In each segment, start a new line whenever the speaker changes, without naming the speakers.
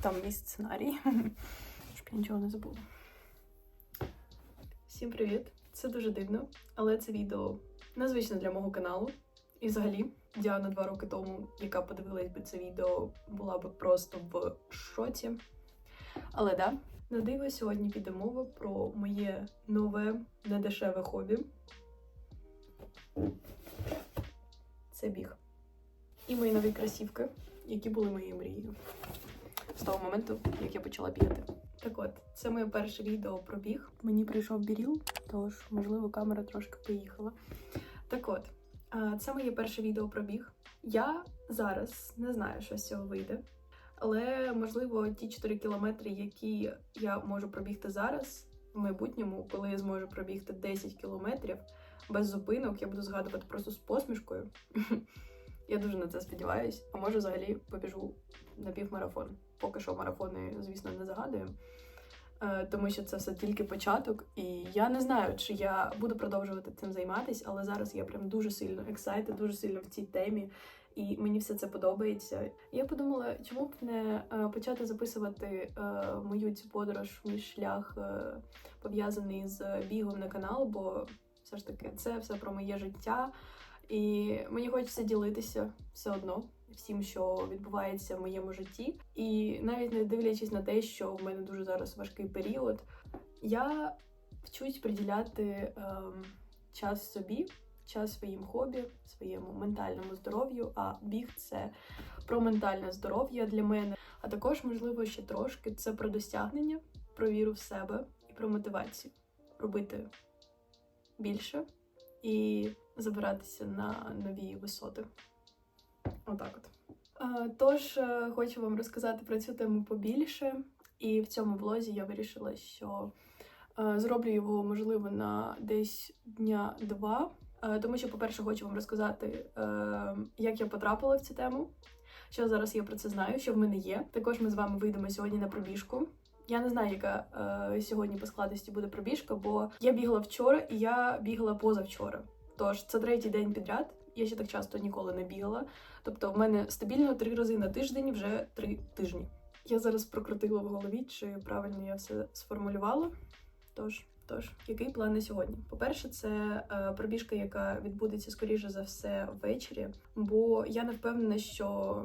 Там мій сценарій. Щоб я нічого не забула. Всім привіт! Це дуже дивно, але це відео незвичне для мого каналу. І взагалі, Діана два роки тому, яка подивилась би це відео, була би просто в шоці. Але да, на диво сьогодні піде мова про моє нове недешеве хобі. Це біг. І мої нові кросівки, які були моєю мрією з того моменту, як я почала бігати. Так от, це моє перше відео про біг. Мені прийшов біріл, тож, можливо, камера трошки поїхала. Так от, це моє перше відео про біг. Я зараз не знаю, що з цього вийде. Але можливо, ті 4 кілометри, які я можу пробігти зараз, в майбутньому, коли я зможу пробігти 10 кілометрів без зупинок, я буду згадувати просто з посмішкою. Я дуже на це сподіваюсь. А може, взагалі побіжу на півмарафон. Поки що марафони, звісно, не загадую. Е, Тому що це все тільки початок, і я не знаю, чи я буду продовжувати цим займатися, але зараз я прям дуже сильно excited, дуже сильно в цій темі, і мені все це подобається. Я подумала, чому б не е, почати записувати е, мою цю подорож, мій шлях пов'язаний з бігом на канал, бо все ж таки це все про моє життя. І мені хочеться ділитися все одно всім, що відбувається в моєму житті. І навіть не дивлячись на те, що в мене дуже зараз важкий період, я вчусь приділяти ем, час собі, час своїм хобі, своєму ментальному здоров'ю. А біг це про ментальне здоров'я для мене. А також, можливо, ще трошки це про досягнення, про віру в себе і про мотивацію робити більше і забиратися на нові висоти. Отак от. Тож е, хочу вам розказати про цю тему побільше, і в цьому влозі я вирішила, що е, зроблю його можливо на десь дня два. Е, Тому що, по-перше, хочу вам розказати, як я потрапила в цю тему. Що зараз я про це знаю, що в мене є. Також ми з вами вийдемо сьогодні на пробіжку. Я не знаю, яка сьогодні по складності буде пробіжка, бо я бігала вчора і я бігала позавчора. Тож це третій день підряд. Я ще так часто ніколи не бігала. Тобто, в мене стабільно три рази на тиждень вже три тижні. Я зараз прокрутила в голові, чи правильно я все сформулювала. Тож, тож, який план на сьогодні? По-перше, це е, пробіжка, яка відбудеться скоріше за все ввечері, бо я не впевнена, що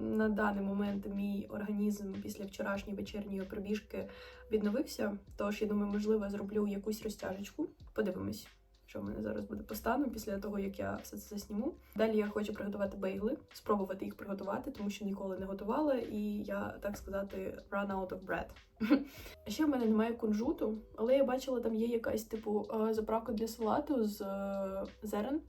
на даний момент мій організм після вчорашньої вечірньої пробіжки відновився. Тож я думаю, можливо, зроблю якусь розтяжечку. Подивимось що в мене зараз буде по стану після того, як я все це засніму. Далі я хочу приготувати бейгли, спробувати їх приготувати, тому що ніколи не готувала, і я так сказати run out of bread. Ще в мене немає кунжуту, але я бачила, там є якась типу е, заправка для салату з е, зерен.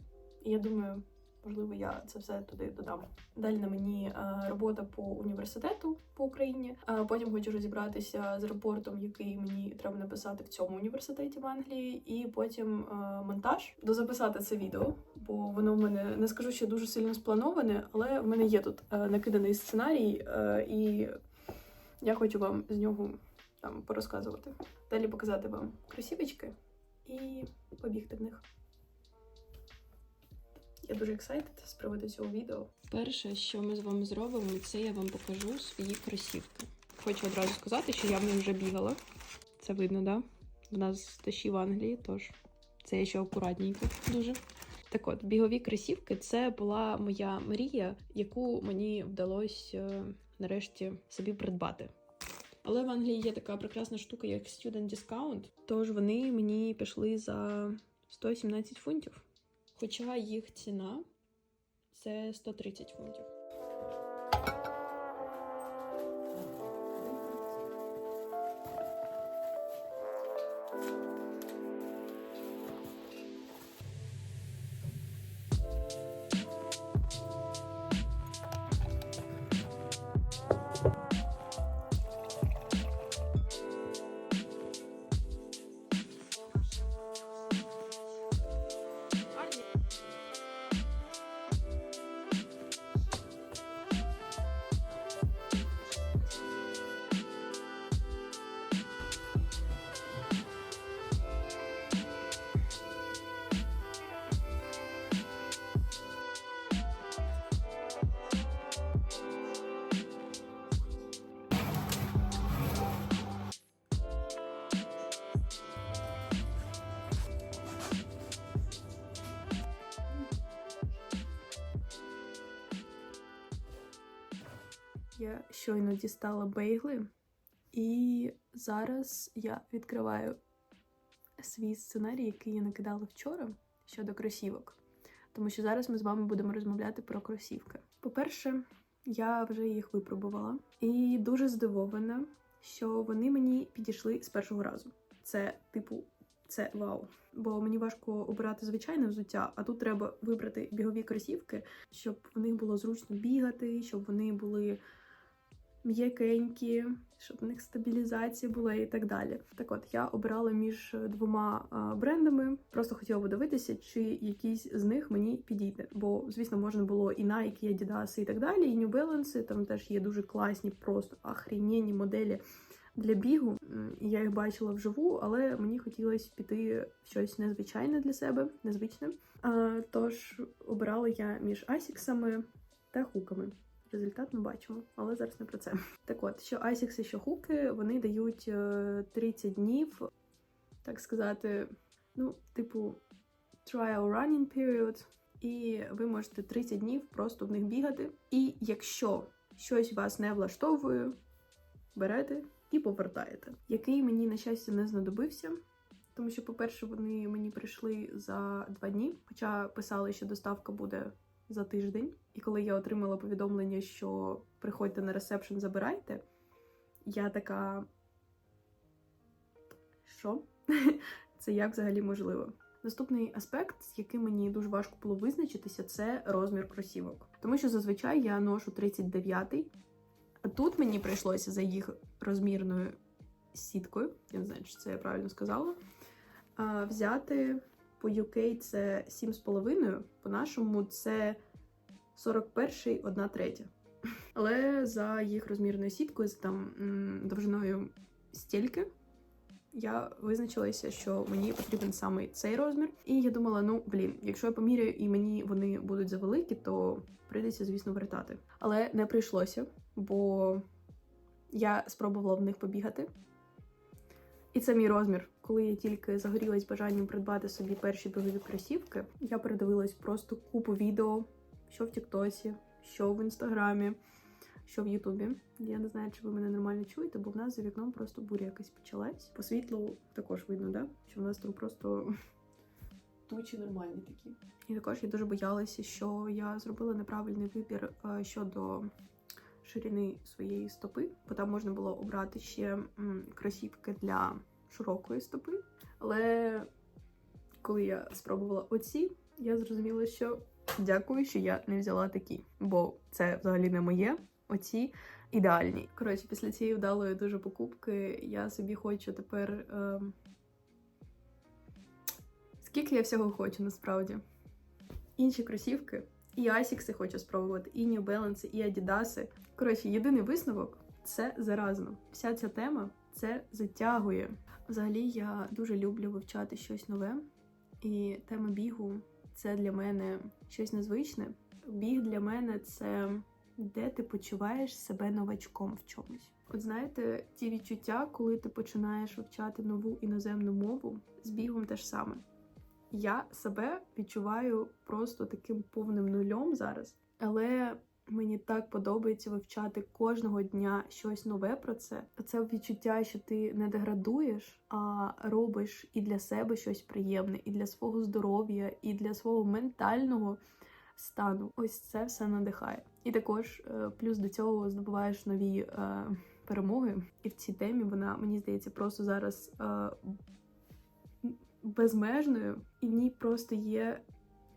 І я думаю, можливо, я це все туди додам. Далі на мені е, робота по університету по Україні. Потім хочу розібратися з репортом, який мені треба написати в цьому університеті в Англії, і потім е, монтаж дозаписати це відео, бо воно в мене не скажу, що дуже сильно сплановане, але в мене є тут е, накиданий сценарій, е, і я хочу вам з нього там порозказувати. Далі показати вам кросівочки і побігти в них. Я дуже excited з приводу цього відео. Перше, що ми з вами зробимо, це я вам покажу свої кросівки. Хочу одразу сказати, що я в них вже бігала. Це видно, да? В нас дощі в Англії, тож це я ще акуратненько дуже. Так от, бігові кросівки це була моя мрія, яку мені вдалося е, нарешті собі придбати. Але в Англії є така прекрасна штука, як Student Discount, тож вони мені пішли за 117 фунтів. Хоча їх ціна це 130 фунтів. Я щойно дістала бейгли, і зараз я відкриваю свій сценарій, який я накидала вчора щодо кросівок. Тому що зараз ми з вами будемо розмовляти про кросівки. По-перше, я вже їх випробувала і дуже здивована, що вони мені підійшли з першого разу. Це, типу, це вау. Бо мені важко обирати звичайне взуття, а тут треба вибрати бігові кросівки, щоб в них було зручно бігати, щоб вони були м'якенькі, щоб в них стабілізація була і так далі. Так от я обирала між двома брендами. Просто хотіла подивитися, чи якийсь з них мені підійде. Бо, звісно, можна було і Nike, і Adidas, і так далі, і New Balance. Там теж є дуже класні, просто охрененні моделі. Для бігу я їх бачила вживу, але мені хотілося піти в щось незвичайне для себе, незвичне. А, тож обирала я між асіксами та хуками. Результат ми бачимо, але зараз не про це. Так от, що і що хуки, вони дають е, 30 днів, так сказати, ну, типу, trial running period, і ви можете 30 днів просто в них бігати. І якщо щось вас не влаштовує, берете і повертаєте. Який мені, на щастя, не знадобився. Тому що, по-перше, вони мені прийшли за два дні, хоча писали, що доставка буде за тиждень. І коли я отримала повідомлення, що приходьте на ресепшн, забирайте, я така. Що? Це як взагалі можливо? Наступний аспект, з яким мені дуже важко було визначитися, це розмір кросівок. Тому що зазвичай я ношу 39-й, а тут мені прийшлося за їх розмірною сіткою, я не знаю, чи це я правильно сказала, взяти по UK це 7,5, по-нашому це 41 1 третя. Але за їх розмірною сіткою, за там довжиною стільки, я визначилася, що мені потрібен саме цей розмір. І я думала, ну блін, якщо я поміряю і мені вони будуть завеликі, то прийдеться, звісно, вертати. Але не прийшлося, бо я спробувала в них побігати. І це мій розмір. Коли я тільки загорілась бажанням придбати собі перші бігові кросівки, я передивилась просто купу відео, що в Тіктосі, що в інстаграмі, що в Ютубі. Я не знаю, чи ви мене нормально чуєте, бо в нас за вікном просто буря якась почалась. По світлу також видно, да? що в нас там просто тучі нормальні такі. І також я дуже боялася, що я зробила неправильний вибір е, щодо ширини своєї стопи, бо там можна було обрати ще кросівки для широкої стопи. Але коли я спробувала оці, я зрозуміла, що дякую, що я не взяла такі, бо це взагалі не моє. Оці ідеальні. Коротше, після цієї вдалої дуже покупки я собі хочу тепер. ем, Скільки я всього хочу насправді. Інші кросівки, і Асікси хочу спробувати, і New Balance, і Адідаси. Коротше, єдиний висновок це заразно. Вся ця тема це затягує. Взагалі, я дуже люблю вивчати щось нове, і тема бігу це для мене щось незвичне. Біг для мене це де ти почуваєш себе новачком в чомусь. От знаєте, ті відчуття, коли ти починаєш вивчати нову іноземну мову, з бігом те ж саме. Я себе відчуваю просто таким повним нульом зараз, але мені так подобається вивчати кожного дня щось нове про це. Це відчуття, що ти не деградуєш, а робиш і для себе щось приємне, і для свого здоров'я, і для свого ментального стану. Ось це все надихає. І також е, плюс до цього здобуваєш нові е, перемоги. І в цій темі вона мені здається просто зараз е, безмежною, і в ній просто є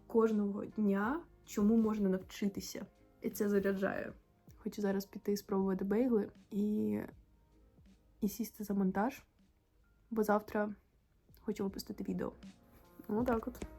кожного дня, чому можна навчитися. І це заряджає. Хочу зараз піти спробувати бейгли і, і сісти за монтаж, бо завтра хочу випустити відео. Ну так от.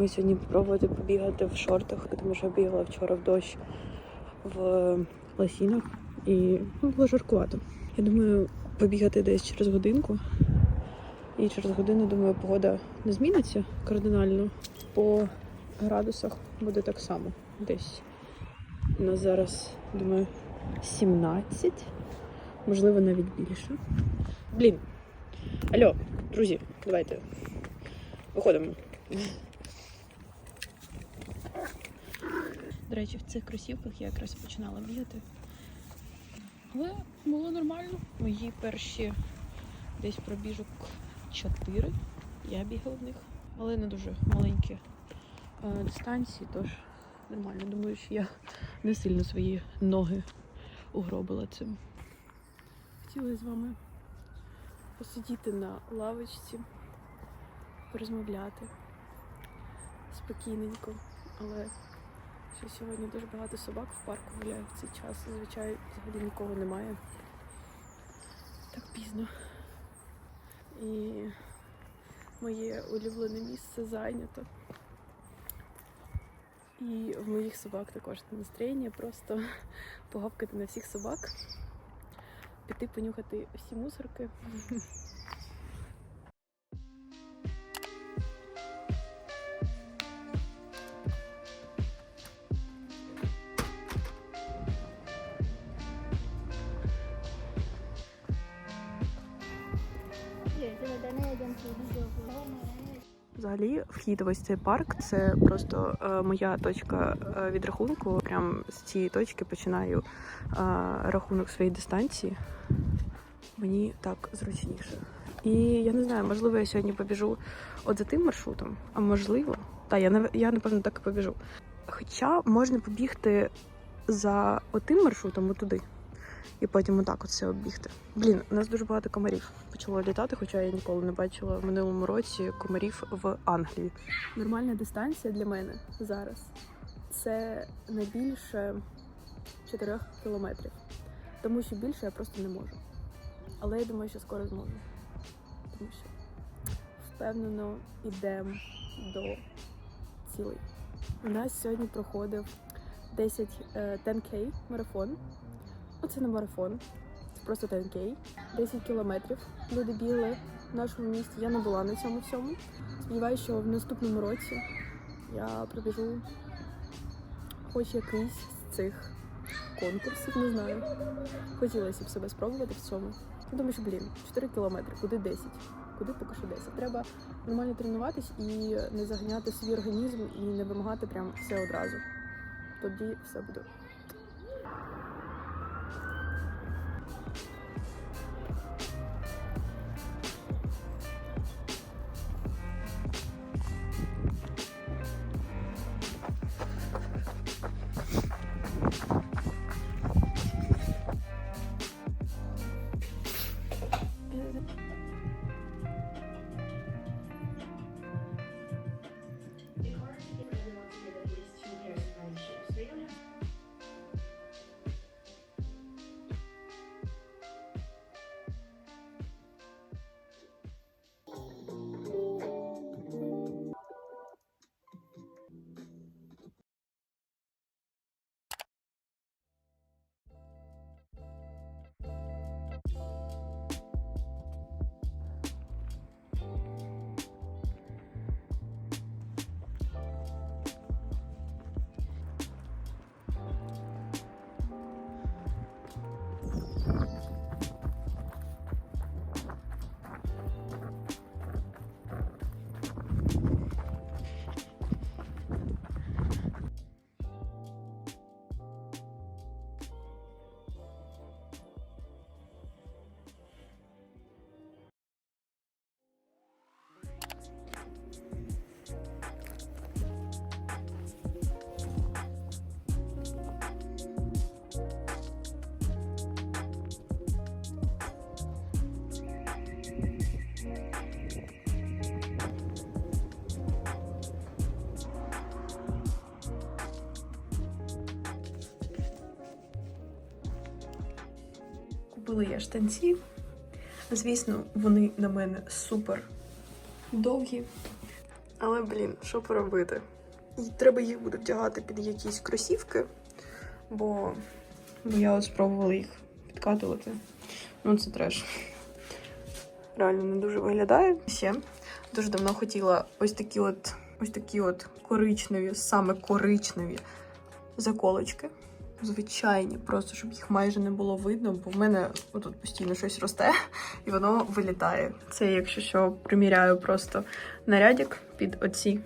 Думаю, сьогодні спробувати побігати в шортах, тому що я бігала вчора в дощ в лосінах і ну, було жаркувато. Я думаю, побігати десь через годинку. І через годину, думаю, погода не зміниться кардинально. По градусах буде так само. Десь у нас зараз, думаю, 17, можливо, навіть більше. Блін. Алло, друзі, давайте. Виходимо. До речі, в цих кросівках я якраз починала бігати. Але було нормально. Мої перші десь пробіжок 4. Я бігала в них, але не дуже маленькі е, дистанції, тож нормально. Думаю, що я не сильно свої ноги угробила цим. Хотіла з вами посидіти на лавочці, порозмовляти спокійненько, але що сьогодні дуже багато собак в парку гуляє в цей час. Зазвичай взагалі нікого немає. Так пізно. І моє улюблене місце зайнято. І в моїх собак також настроєння просто погавкати на всіх собак, піти понюхати всі мусорки. вхід в ось цей парк це просто е, моя точка е, відрахунку. Прям з цієї точки починаю е, рахунок своєї дистанції. Мені так зручніше. І я не знаю, можливо, я сьогодні побіжу от за тим маршрутом, а можливо, та я я напевно так і побіжу. Хоча можна побігти за отим маршрутом отуди. І потім отак от все оббігти. Блін, у нас дуже багато комарів почало літати, хоча я ніколи не бачила в минулому році комарів в Англії. Нормальна дистанція для мене зараз це не більше 4 кілометрів. Тому що більше я просто не можу. Але я думаю, що скоро зможу. Тому що впевнено йдемо до цілей. У нас сьогодні проходив 10 е, 10K марафон. Ну, це не марафон, це просто 10К. 10 кілометрів люди бігли в нашому місті. Я не була на цьому всьому. Сподіваюся, що в наступному році я пробіжу хоч якийсь з цих конкурсів, не знаю. Хотілося б себе спробувати в цьому. Я думаю, що блін, 4 кілометри, куди 10? Куди поки що 10? Треба нормально тренуватись і не заганяти свій організм і не вимагати прям все одразу. Тоді все буде Купила я штанці. Звісно, вони на мене супер довгі. Але, блін, що поробити? І треба їх буде вдягати під якісь кросівки, бо, бо я от спробувала їх підкатувати. Ну, це треш. Реально не дуже виглядає. Ще дуже давно хотіла ось такі от ось такі от коричневі, саме коричневі заколочки. Звичайні, просто щоб їх майже не було видно, бо в мене отут постійно щось росте і воно вилітає. Це, якщо що, приміряю просто нарядик під оці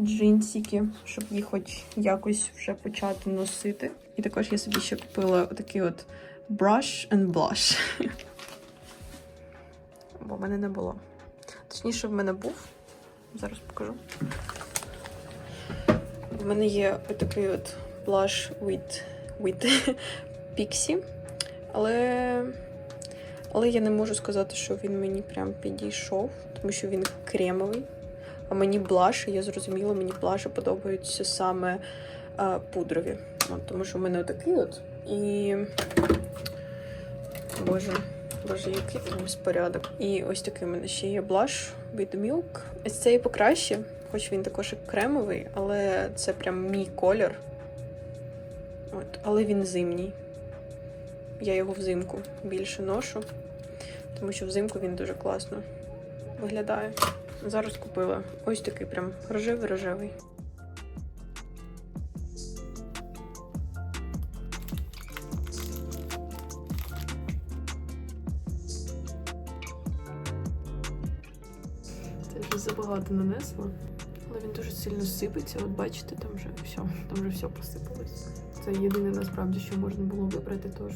джинсики, щоб їх хоч якось вже почати носити. І також я собі ще купила отакий от brush and blush. Бо в мене не було. Точніше, в мене був. Зараз покажу. В мене є отакий от blush with, with Pixie. Але, але я не можу сказати, що він мені прям підійшов, тому що він кремовий. А мені блаші, я зрозуміла, мені блаші подобаються саме а, пудрові. От, тому що в мене отакий от. І. Боже, боже, який там безпорядок. І ось такий в мене ще є блаш від Milk. Ось цей покраще, хоч він також і кремовий, але це прям мій колір. От, але він зимній. Я його взимку більше ношу, тому що взимку він дуже класно виглядає. Зараз купила ось такий прям рожевий-рожевий. Це вже забагато нанесла, але він дуже сильно сипеться. От бачите, там вже все, там вже все посипалось. Це єдине насправді, що можна було вибрати, тож